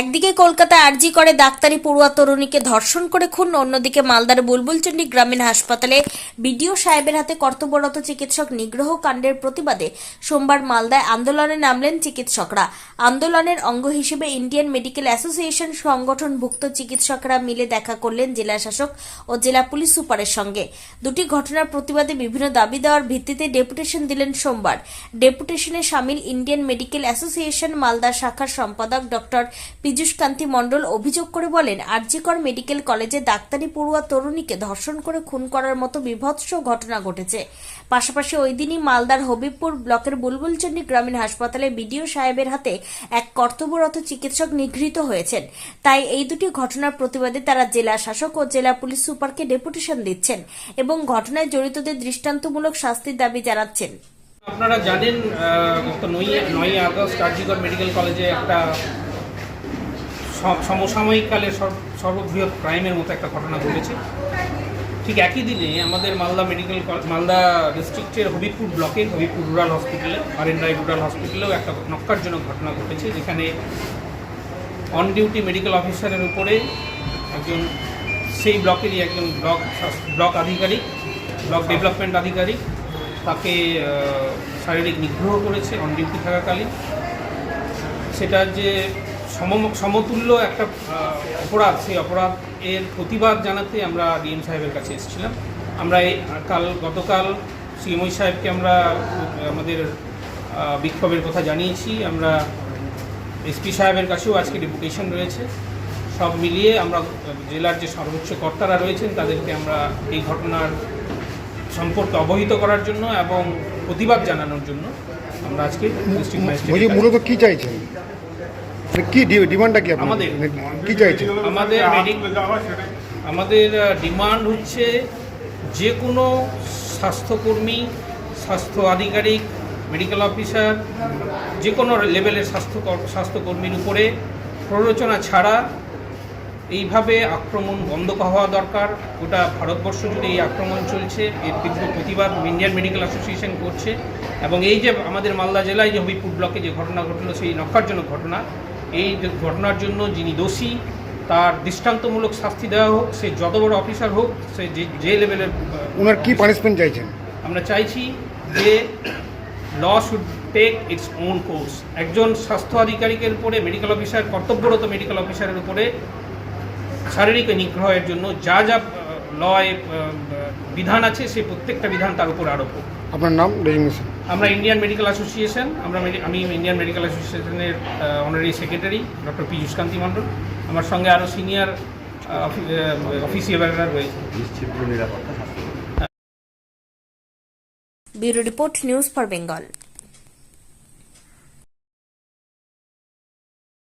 একদিকে কলকাতা আরজি করে ডাক্তারি পড়ুয়া তরুণীকে ধর্ষণ করে খুন, অন্যদিকে মালদার বুলবুলচন্ডী গ্রামীণ হাসপাতালে বিডিও সাহেবের হাতে কর্তব্যরত চিকিৎসক নিগ্রহ কাণ্ডের প্রতিবাদে সোমবার মালদায় আন্দোলনে নামলেন চিকিৎসকরা। আন্দোলনের অঙ্গ হিসেবে ইন্ডিয়ান মেডিকেল অ্যাসোসিয়েশন সংগঠনভুক্ত চিকিৎসকরা মিলে দেখা করলেন জেলা শাসক ও জেলা পুলিশ সুপারের সঙ্গে। দুটি ঘটনার প্রতিবাদে বিভিন্ন দাবি দেওয়ার ভিত্তিতে ডেপুটেশন দিলেন সোমবার। ডেপুটেশনে সামিল ইন্ডিয়ান মেডিকেল অ্যাসোসিয়েশন মালদা শাখার সম্পাদক ডক্টর পীযূষ কান্তি মণ্ডল অভিযোগ করে বলেন, আরজিকর মেডিকেল কলেজে ডাক্তারি পড়ুয়া তরুণীকে ধর্ষণ করে খুন করার মতো বিভৎস ঘটনা ঘটেছে। পাশাপাশি ওই দিনই মালদার হবিবপুর ব্লকের বুলবুলচন্ডী গ্রামীণ হাসপাতালে বিডিও সাহেবের হাতে এক কর্তব্যরত চিকিৎসক নিগৃহীত হয়েছেন। তাই এই দুটি ঘটনার প্রতিবাদে তারা জেলা শাসক ও জেলা পুলিশ সুপারকে ডেপুটেশন দিচ্ছেন এবং ঘটনায় জড়িতদের দৃষ্টান্তমূলক শাস্তির দাবি জানাচ্ছেন। আপনারা জানেন গত নয় নয় আগস্ট কার্যকর মেডিকেল কলেজে একটা সম- সমসাময়িককালে সর্ব- সর্ববৃহৎ ক্রাইমের মতো একটা ঘটনা ঘটেছে। ঠিক একই দিনে আমাদের মালদা মেডিকেল কল- মালদা ডিস্ট্রিক্টের হবিপুর ব্লকের হবিপুর রুরাল হসপিটালে আর এন রায় রুরাল হসপিটালেও একটা নক্কারজনক ঘটনা ঘটেছে, যেখানে অন ডিউটি মেডিকেল অফিসারের উপরে একজন, সেই ব্লকেরই একজন ব্লক ব্লক আধিকারিক, ব্লক ডেভেলপমেন্ট আধিকারিক তাকে শারীরিক নিগ্রহ করেছে অন ডিউটি থাকাকালীন। সেটা যে সমতুল্য একটা অপরাধ সেই অপরাধ এর প্রতিবাদ জানাতে আমরা ডিএম সাহেবের কাছে এসেছিলাম। আমরা এই কাল গতকাল সিএমই সাহেবকে আমরা আমাদের বিক্ষোভের কথা জানিয়েছি। আমরা এসপি সাহেবের কাছেও আজকে ডেপুটেশন রয়েছে। সব মিলিয়ে আমরা জেলার যে সর্বোচ্চ কর্তারা রয়েছেন তাদেরকে আমরা এই ঘটনার সম্পর্কে অবহিত করার জন্য এবং প্রতিবাদ জানানোর জন্য আমরা আজকে ডিস্ট্রিক্ট ম্যাজিস্ট্রেট মূলত কি চাইছেন? কি ডি- ডিমান্ডটা কি আমাদের? মানে কি চাইছেন? আমাদের আমাদের ডিমান্ড হচ্ছে যে কোনো স্বাস্থ্যকর্মী স্বাস্থ্য আধিকারিক মেডিকেল অফিসার যে কোনো লেভেলের স্বাস্থ্য স্বাস্থ্যকর্মীর উপরে প্ররোচনা ছাড়া এইভাবে আক্রমণ বন্ধ হওয়া দরকার। গোটা ভারতবর্ষ জুড়ে এই আক্রমণ চলছে। এর তীব্র প্রতিবাদ ইন্ডিয়ান মেডিকেল অ্যাসোসিয়েশন করছে। এবং এই যে আমাদের মালদা জেলায় যে হবিপুর ব্লকে যে ঘটনা ঘটলো সেই নক্ষারজনক ঘটনা এই যে ঘটনার জন্য যিনি দোষী তার দৃষ্টান্তমূলক শাস্তি দেওয়া হোক সে যত বড় অফিসার হোক সে যে যে লেভেলের ওনার কি পানিশমেন্ট চাইছেন? আমরা চাইছি যে law should take its own course একজন স্বাস্থ্য আধিকারিকের উপরে মেডিকেল অফিসার কর্তব্যরত মেডিকেল অফিসারের উপরে শারীরিক নিগ্রহের জন্য যা যা লয়ে বিধান আছে সেই প্রত্যেকটা বিধান তার উপর আরোপ। হোক। আপনার নাম? ডেজিগনেশন আমরা ইন্ডিয়ান মেডিকেল অ্যাসোসিয়েশন আমরা আমি ইন্ডিয়ান মেডিকেল অ্যাসোসিয়েশনের honorary secretary doctor Piyush Kanti Mondal. আমার সঙ্গে আরও সিনিয়র অফিসিয়ালরা রয়েছে। Bureau report news for Bengal.